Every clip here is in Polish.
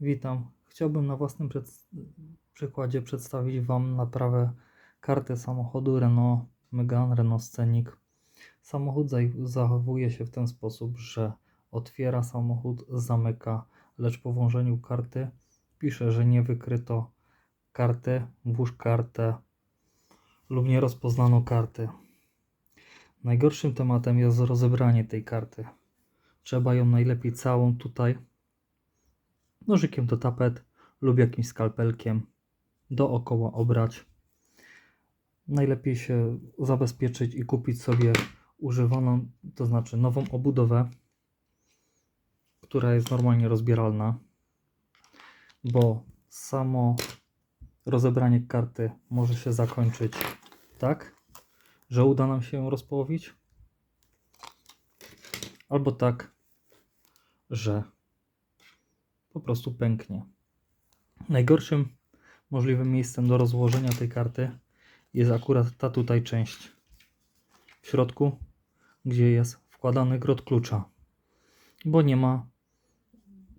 Witam. Chciałbym na własnym przykładzie przedstawić Wam naprawę karty samochodu Renault Megane, Renault Scenic. Samochód zachowuje się w ten sposób, że otwiera samochód, zamyka, lecz po włożeniu karty pisze, że nie wykryto karty, włóż kartę lub nie rozpoznano karty. Najgorszym tematem jest rozebranie tej karty. Trzeba ją najlepiej całą tutaj nożykiem do tapet lub jakimś skalpelkiem dookoła obrać. Najlepiej się zabezpieczyć i kupić sobie używaną, to znaczy nową obudowę, która jest normalnie rozbieralna, bo samo rozebranie karty może się zakończyć tak, że uda nam się ją rozpołowić, albo tak, że po prostu pęknie. Najgorszym możliwym miejscem do rozłożenia tej karty jest akurat ta tutaj część w środku, gdzie jest wkładany grot klucza, bo nie ma.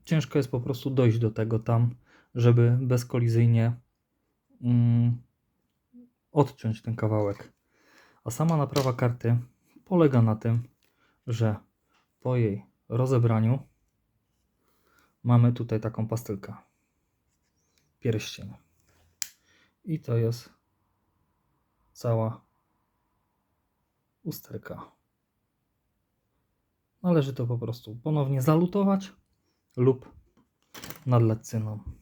Ciężko jest po prostu dojść do tego tam, żeby bezkolizyjnie mm, odciąć ten kawałek. A sama naprawa karty polega na tym, że po jej rozebraniu mamy tutaj taką pastylkę. Pierścień. I to jest cała usterka. Należy to po prostu ponownie zalutować lub nadlać cyną.